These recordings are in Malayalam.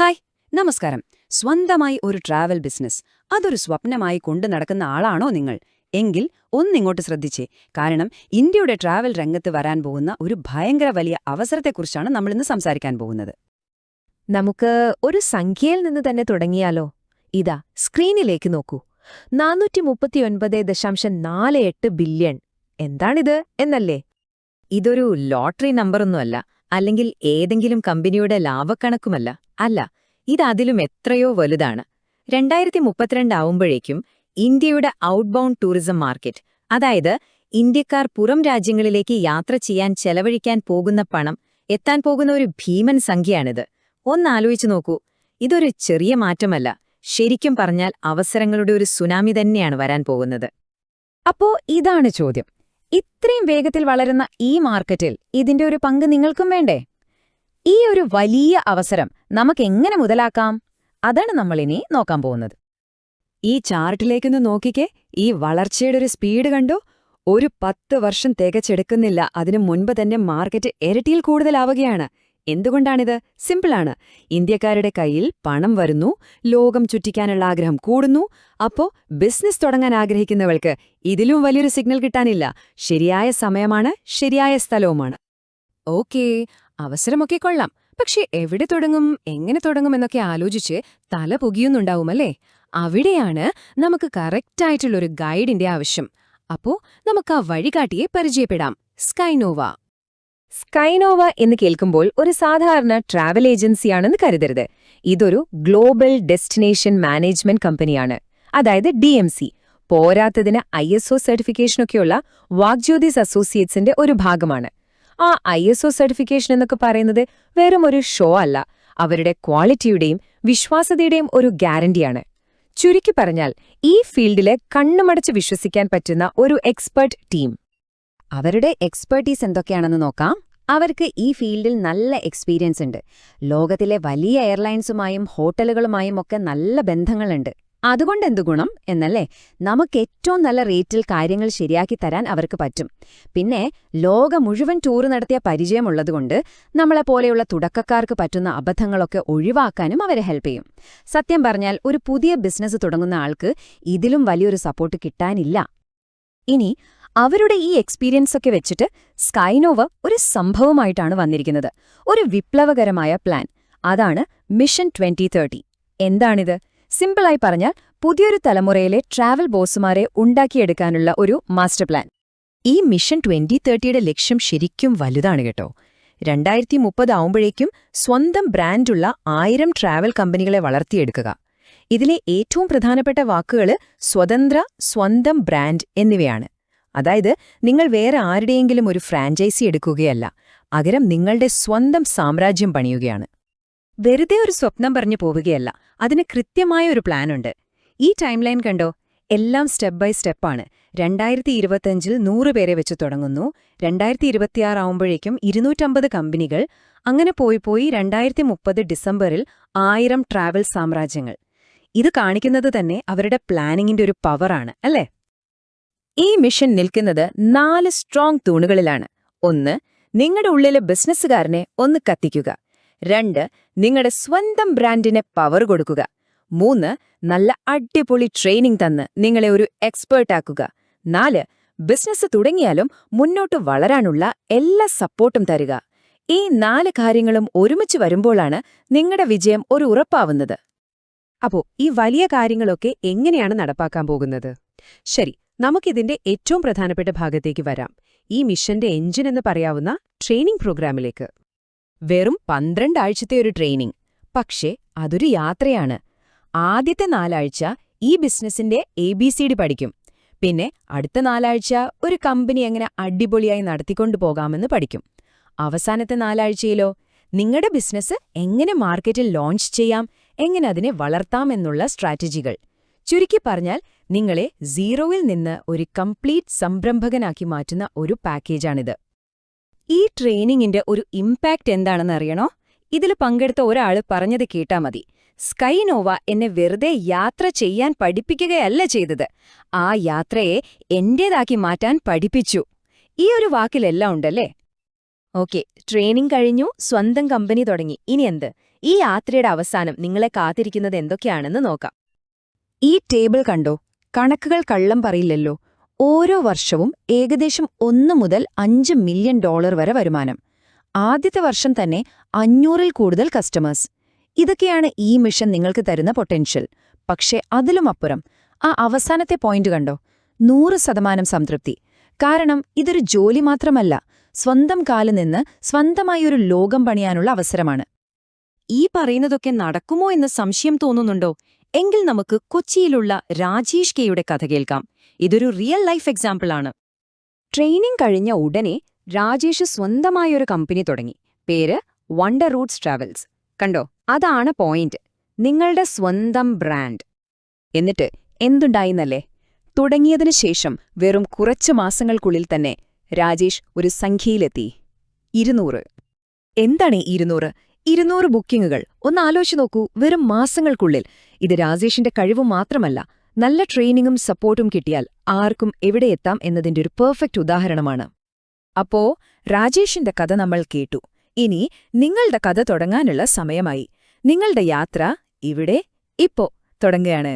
ഹായ് നമസ്കാരം. സ്വന്തമായി ഒരു ട്രാവൽ ബിസിനസ് അതൊരു സ്വപ്നമായി കൊണ്ടു നടക്കുന്ന ആളാണോ നിങ്ങൾ? എങ്കിൽ ഒന്നിങ്ങോട്ട് ശ്രദ്ധിച്ചേ. കാരണം ഇന്ത്യയുടെ ട്രാവൽ രംഗത്ത് വരാൻ പോകുന്ന ഒരു ഭയങ്കര വലിയ അവസരത്തെക്കുറിച്ചാണ് നമ്മളിന്ന് സംസാരിക്കാൻ പോകുന്നത്. നമുക്ക് ഒരു സംഖ്യയിൽ നിന്ന് തന്നെ തുടങ്ങിയാലോ? ഇതാ സ്ക്രീനിലേക്ക് നോക്കൂ. നാനൂറ്റി മുപ്പത്തിയൊൻപത് ദശാംശം നാല് എട്ട് ബില്യൺ. എന്താണിത്? എന്നല്ലേ? ഇതൊരു ലോട്ടറി നമ്പറൊന്നുമല്ല. അല്ലെങ്കിൽ ഏതെങ്കിലും കമ്പനിയുടെ ലാഭക്കണക്കുമല്ല. അല്ല ഇതതിലും എത്രയോ വലുതാണ്. രണ്ടായിരത്തി മുപ്പത്തിരണ്ടാവുമ്പോഴേക്കും ഇന്ത്യയുടെ ഔട്ട്ബൗണ്ട് ടൂറിസം മാർക്കറ്റ് അതായത് ഇന്ത്യക്കാർ പുറം രാജ്യങ്ങളിലേക്ക് യാത്ര ചെയ്യാൻ ചെലവഴിക്കാൻ പോകുന്ന പണം എത്താൻ പോകുന്ന ഒരു ഭീമൻ സംഖ്യയാണിത്. ഒന്നാലോചിച്ചു നോക്കൂ ഇതൊരു ചെറിയ മാറ്റമല്ല. ശരിക്കും പറഞ്ഞാൽ അവസരങ്ങളുടെ ഒരു സുനാമി തന്നെയാണ് വരാൻ പോകുന്നത്. അപ്പോ ഇതാണ് ചോദ്യം. ഇത്രയും വേഗത്തിൽ വളരുന്ന ഈ മാർക്കറ്റിൽ ഇതിന്റെ ഒരു പങ്ക് നിങ്ങൾക്കും വേണ്ടേ? ഈ ഒരു വലിയ അവസരം നമുക്കെങ്ങനെ മുതലാക്കാം? അതാണ് നമ്മളിനി നോക്കാൻ പോകുന്നത്. ഈ ചാർട്ടിലേക്കൊന്ന് നോക്കിക്കേ. ഈ വളർച്ചയുടെ ഒരു സ്പീഡ് കണ്ടോ? ഒരു പത്ത് വർഷം തികച്ചെടുക്കുന്നില്ല. അതിനു മുൻപ് തന്നെ മാർക്കറ്റ് ഇരട്ടിയിൽ കൂടുതലാവുകയാണ്. എന്തുകൊണ്ടാണിത്? സിമ്പിളാണ്. ഇന്ത്യക്കാരുടെ കയ്യിൽ പണം വരുന്നു ലോകം ചുറ്റിക്കാനുള്ള ആഗ്രഹം കൂടുന്നു അപ്പോ ബിസിനസ് തുടങ്ങാൻ ആഗ്രഹിക്കുന്നവൾക്ക് ഇതിലും വലിയൊരു സിഗ്നൽ കിട്ടാനില്ല. ശരിയായ സമയമാണ് ശരിയായ സ്ഥലവുമാണ്. ഓക്കേ അവസരമൊക്കെ കൊള്ളാം. പക്ഷെ എവിടെ തുടങ്ങും എങ്ങനെ തുടങ്ങും എന്നൊക്കെ ആലോചിച്ച് തല പുകിയുന്നുണ്ടാവുമല്ലേ? അവിടെയാണ് നമുക്ക് കറക്റ്റായിട്ടുള്ളൊരു ഗൈഡിന്റെ ആവശ്യം. അപ്പോ നമുക്ക് ആ വഴികാട്ടിയെ പരിചയപ്പെടാം. സ്കൈനോവ. സ്കൈനോവ എന്ന് കേൾക്കുമ്പോൾ ഒരു സാധാരണ ട്രാവൽ ഏജൻസിയാണെന്ന് കരുതരുത്. ഇതൊരു ഗ്ലോബൽ ഡെസ്റ്റിനേഷൻ മാനേജ്മെന്റ് കമ്പനിയാണ്. അതായത് ഡി എം സി പോരാത്തതിന് ഐ എസ് ഒ സർട്ടിഫിക്കേഷനൊക്കെയുള്ള വാഗ്ജ്യോതിസ് അസോസിയേറ്റ്സിന്റെ ഒരു ഭാഗമാണ്. ആ ഐ എസ് ഒ സർട്ടിഫിക്കേഷൻ എന്നൊക്കെ പറയുന്നത് വെറും ഒരു ഷോ അല്ല. അവരുടെ ക്വാളിറ്റിയുടെയും വിശ്വാസ്യതയുടെയും ഒരു ഗ്യാരണ്ടിയാണ്. ചുരുക്കി പറഞ്ഞാൽ ഈ ഫീൽഡിലെ കണ്ണുമടച്ച് വിശ്വസിക്കാൻ പറ്റുന്ന ഒരു എക്സ്പെർട്ട് ടീം. അവരുടെ എക്സ്പെർട്ടീസ് എന്തൊക്കെയാണെന്ന് നോക്കാം. അവർക്ക് ഈ ഫീൽഡിൽ നല്ല എക്സ്പീരിയൻസ് ഉണ്ട്. ലോകത്തിലെ വലിയ എയർലൈൻസുമായും ഹോട്ടലുകളുമായും ഒക്കെ നല്ല ബന്ധങ്ങളുണ്ട്. അതുകൊണ്ടെന്തു ഗുണം? എന്നല്ലേ? നമുക്ക് ഏറ്റവും നല്ല റേറ്റിൽ കാര്യങ്ങൾ ശരിയാക്കി തരാൻ അവർക്ക് പറ്റും. പിന്നെ ലോകം മുഴുവൻ ടൂർ നടത്തിയ പരിചയമുള്ളതുകൊണ്ട് നമ്മളെപ്പോലെയുള്ള തുടക്കക്കാർക്ക് പറ്റുന്ന അബദ്ധങ്ങളൊക്കെ ഒഴിവാക്കാനും അവരെ ഹെൽപ്പ് ചെയ്യും. സത്യം പറഞ്ഞാൽ ഒരു പുതിയ ബിസിനസ് തുടങ്ങുന്ന ആൾക്ക് ഇതിലും വലിയൊരു സപ്പോർട്ട് കിട്ടാനില്ല. ഇനി അവരുടെ ഈ എക്സ്പീരിയൻസ് ഒക്കെ വെച്ചിട്ട് സ്കൈനോവ ഒരു സംഭവമായിട്ടാണ് വന്നിരിക്കുന്നത്. ഒരു വിപ്ലവകരമായ പ്ലാൻ അതാണ് മിഷൻ ട്വന്റി തേർട്ടി എന്താണിത്? സിമ്പിളായി പറഞ്ഞാൽ പുതിയൊരു തലമുറയിലെ ട്രാവൽ ബോസുമാരെ ഉണ്ടാക്കിയെടുക്കാനുള്ള ഒരു മാസ്റ്റർ പ്ലാൻ ഈ മിഷൻ ട്വന്റി തേർട്ടിയുടെ ലക്ഷ്യം ശരിക്കും വലുതാണ് കേട്ടോ. രണ്ടായിരത്തി മുപ്പതാവുമ്പോഴേക്കും സ്വന്തം ബ്രാൻഡുള്ള ആയിരം ട്രാവൽ കമ്പനികളെ വളർത്തിയെടുക്കുക. ഇതിലെ ഏറ്റവും പ്രധാനപ്പെട്ട വാക്കുകൾ സ്വതന്ത്ര സ്വന്തം ബ്രാൻഡ് എന്നിവയാണ്. അതായത് നിങ്ങൾ വേറെ ആരുടെയെങ്കിലും ഒരു ഫ്രാഞ്ചൈസി എടുക്കുകയല്ല അകരം നിങ്ങളുടെ സ്വന്തം സാമ്രാജ്യം പണിയുകയാണ്. വെറുതെ ഒരു സ്വപ്നം പറഞ്ഞു പോവുകയല്ല അതിന് കൃത്യമായ ഒരു പ്ലാനുണ്ട്. ഈ ടൈംലൈൻ കണ്ടോ? എല്ലാം സ്റ്റെപ്പ് ബൈ സ്റ്റെപ്പാണ് രണ്ടായിരത്തി ഇരുപത്തഞ്ചിൽ നൂറ് പേരെ വെച്ച് തുടങ്ങുന്നു. രണ്ടായിരത്തി ഇരുപത്തിയാറാവുമ്പോഴേക്കും ഇരുന്നൂറ്റമ്പത് കമ്പനികൾ. അങ്ങനെ പോയി പോയി രണ്ടായിരത്തി മുപ്പത് ഡിസംബറിൽ ആയിരം ട്രാവൽ സാമ്രാജ്യങ്ങൾ. ഇത് കാണിക്കുന്നത് തന്നെ അവരുടെ പ്ലാനിങ്ങിന്റെ ഒരു പവറാണ് അല്ലേ? ഈ മിഷൻ നിൽക്കുന്നത് നാല് സ്ട്രോങ് തൂണുകളിലാണ്. ഒന്ന് നിങ്ങളുടെ ഉള്ളിലെ ബിസിനസ്സുകാരനെ ഒന്ന് കത്തിക്കുക. രണ്ട് നിങ്ങളുടെ സ്വന്തം ബ്രാൻഡിനെ പവർ കൊടുക്കുക. മൂന്ന് നല്ല അടിപൊളി ട്രെയിനിങ് തന്ന് നിങ്ങളെ ഒരു എക്സ്പേർട്ടാക്കുക നാല് ബിസിനസ് തുടങ്ങിയാലും മുന്നോട്ട് വളരാനുള്ള എല്ലാ സപ്പോർട്ടും തരിക. ഈ നാല് കാര്യങ്ങളും ഒരുമിച്ച് വരുമ്പോഴാണ് നിങ്ങളുടെ വിജയം ഒരു ഉറപ്പാവുന്നത്. അപ്പോ ഈ വലിയ കാര്യങ്ങളൊക്കെ എങ്ങനെയാണ് നടപ്പാക്കാൻ പോകുന്നത്? ശരി നമുക്കിതിന്റെ ഏറ്റവും പ്രധാനപ്പെട്ട ഭാഗത്തേക്ക് വരാം. ഈ മിഷന്റെ എഞ്ചിൻ എന്ന് പറയാവുന്ന ട്രെയിനിംഗ് പ്രോഗ്രാമിലേക്ക്. വെറും പന്ത്രണ്ടാഴ്ചത്തെ ഒരു ട്രെയിനിംഗ് പക്ഷേ അതൊരു യാത്രയാണ്. ആദ്യത്തെ നാലാഴ്ച ഈ ബിസിനസിന്റെ എ ബി സി ഡി പഠിക്കും. പിന്നെ അടുത്ത നാലാഴ്ച ഒരു കമ്പനി എങ്ങനെ അടിപൊളിയായി നടത്തിക്കൊണ്ടു പോകാമെന്ന് പഠിക്കും. അവസാനത്തെ നാലാഴ്ചയിലോ? നിങ്ങളുടെ ബിസിനസ് എങ്ങനെ മാർക്കറ്റിൽ ലോഞ്ച് ചെയ്യാം? എങ്ങനെ അതിനെ വളർത്താമെന്നുള്ള സ്ട്രാറ്റജികൾ. ചുരുക്കി പറഞ്ഞാൽ നിങ്ങളെ സീറോയിൽ നിന്ന് ഒരു കംപ്ലീറ്റ് സംരംഭകനാക്കി മാറ്റുന്ന ഒരു പാക്കേജാണിത്. ഈ ട്രെയിനിങ്ങിന്റെ ഒരു ഇമ്പാക്റ്റ് എന്താണെന്ന് അറിയണോ? ഇതിൽ പങ്കെടുത്ത ഒരാൾ പറഞ്ഞത് കേട്ടാ മതി. സ്കൈനോവ എന്നെ വെറുതെ യാത്ര ചെയ്യാൻ പഠിപ്പിക്കുകയല്ല ചെയ്തത്. ആ യാത്രയെ എന്റേതാക്കി മാറ്റാൻ പഠിപ്പിച്ചു. ഈ ഒരു വാക്കിലെല്ലാം ഉണ്ടല്ലേ? ഓക്കെ ട്രെയിനിങ് കഴിഞ്ഞു സ്വന്തം കമ്പനി തുടങ്ങി. ഇനി എന്ത്? ഈ യാത്രയുടെ അവസാനം നിങ്ങളെ കാത്തിരിക്കുന്നത് എന്തൊക്കെയാണെന്ന് നോക്കാം. ഈ ടേബിൾ കണ്ടോ? കണക്കുകൾ കള്ളം പറയില്ലല്ലോ. ഓരോ വർഷവും ഏകദേശം ഒന്ന് മുതൽ അഞ്ച് മില്യൺ ഡോളർ വരെ വരുമാനം. ആദ്യത്തെ വർഷം തന്നെ അഞ്ഞൂറിൽ കൂടുതൽ കസ്റ്റമേഴ്സ്. ഇതൊക്കെയാണ് ഈ മിഷൻ നിങ്ങൾക്ക് തരുന്ന പൊട്ടൻഷ്യൽ. പക്ഷേ അതിലുമപ്പുറം ആ അവസാനത്തെ പോയിന്റ് കണ്ടോ? നൂറ് ശതമാനം സംതൃപ്തി. കാരണം ഇതൊരു ജോലി മാത്രമല്ല സ്വന്തം കാലിൽ നിന്ന് സ്വന്തമായി ഒരു ലോകം പണിയാനുള്ള അവസരമാണ്. ഈ പറയുന്നതൊക്കെ നടക്കുമോ എന്ന് സംശയം തോന്നുന്നുണ്ടോ? എങ്കിൽ നമുക്ക് കൊച്ചിയിലുള്ള രാജേഷ് കെയുടെ കഥ കേൾക്കാം. ഇതൊരു റിയൽ ലൈഫ് എക്സാമ്പിൾ ആണ്. ട്രെയിനിങ് കഴിഞ്ഞ ഉടനെ രാജേഷ് സ്വന്തമായൊരു കമ്പനി തുടങ്ങി. പേര് വണ്ടർ റൂട്ട്സ് ട്രാവൽസ് കണ്ടോ? അതാണ് പോയിന്റ് നിങ്ങളുടെ സ്വന്തം ബ്രാൻഡ് എന്നിട്ട് എന്തുണ്ടായിന്നല്ലേ? തുടങ്ങിയതിനു ശേഷം വെറും കുറച്ചു മാസങ്ങൾക്കുള്ളിൽ തന്നെ രാജേഷ് ഒരു സംഖ്യയിലെത്തി. ഇരുന്നൂറ്. എന്താണ് ഇരുന്നൂറ്? ഇരുന്നൂറ് ബുക്കിംഗുകൾ. ഒന്ന് ആലോചിച്ചു നോക്കൂ വെറും മാസങ്ങൾക്കുള്ളിൽ. ഇത് രാജേഷിന്റെ കഴിവ് മാത്രമല്ല നല്ല ട്രെയിനിങ്ങും സപ്പോർട്ടും കിട്ടിയാൽ ആർക്കും എവിടെ എത്താം എന്നതിന്റെ ഒരു പെർഫെക്റ്റ് ഉദാഹരണമാണ്. അപ്പോ രാജേഷിന്റെ കഥ നമ്മൾ കേട്ടു. ഇനി നിങ്ങളുടെ കഥ തുടങ്ങാനുള്ള സമയമായി. നിങ്ങളുടെ യാത്ര ഇവിടെ ഇപ്പോ തുടങ്ങുകയാണ്.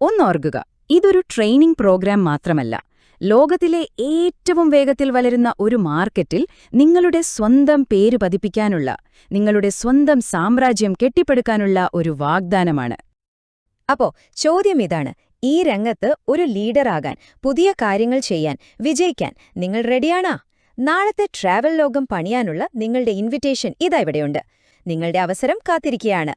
ഒന്നോർക്കുക ഇതൊരു ട്രെയിനിംഗ് പ്രോഗ്രാം മാത്രമല്ല. ലോകത്തിലെ ഏറ്റവും വേഗത്തിൽ വളരുന്ന ഒരു മാർക്കറ്റിൽ നിങ്ങളുടെ സ്വന്തം പേര് പതിപ്പിക്കാനുള്ള നിങ്ങളുടെ സ്വന്തം സാമ്രാജ്യം കെട്ടിപ്പടുക്കാനുള്ള ഒരു വാഗ്ദാനമാണ്. അപ്പോ ചോദ്യം ഇതാണ്. ഈ രംഗത്ത് ഒരു ലീഡറാകാൻ പുതിയ കാര്യങ്ങൾ ചെയ്യാൻ വിജയിക്കാൻ നിങ്ങൾ റെഡിയാണാ? നാളത്തെ ട്രാവൽ ലോകം പണിയാനുള്ള നിങ്ങളുടെ ഇൻവിറ്റേഷൻ ഇതാ ഇവിടെയുണ്ട്. നിങ്ങളുടെ അവസരം കാത്തിരിക്കുകയാണ്.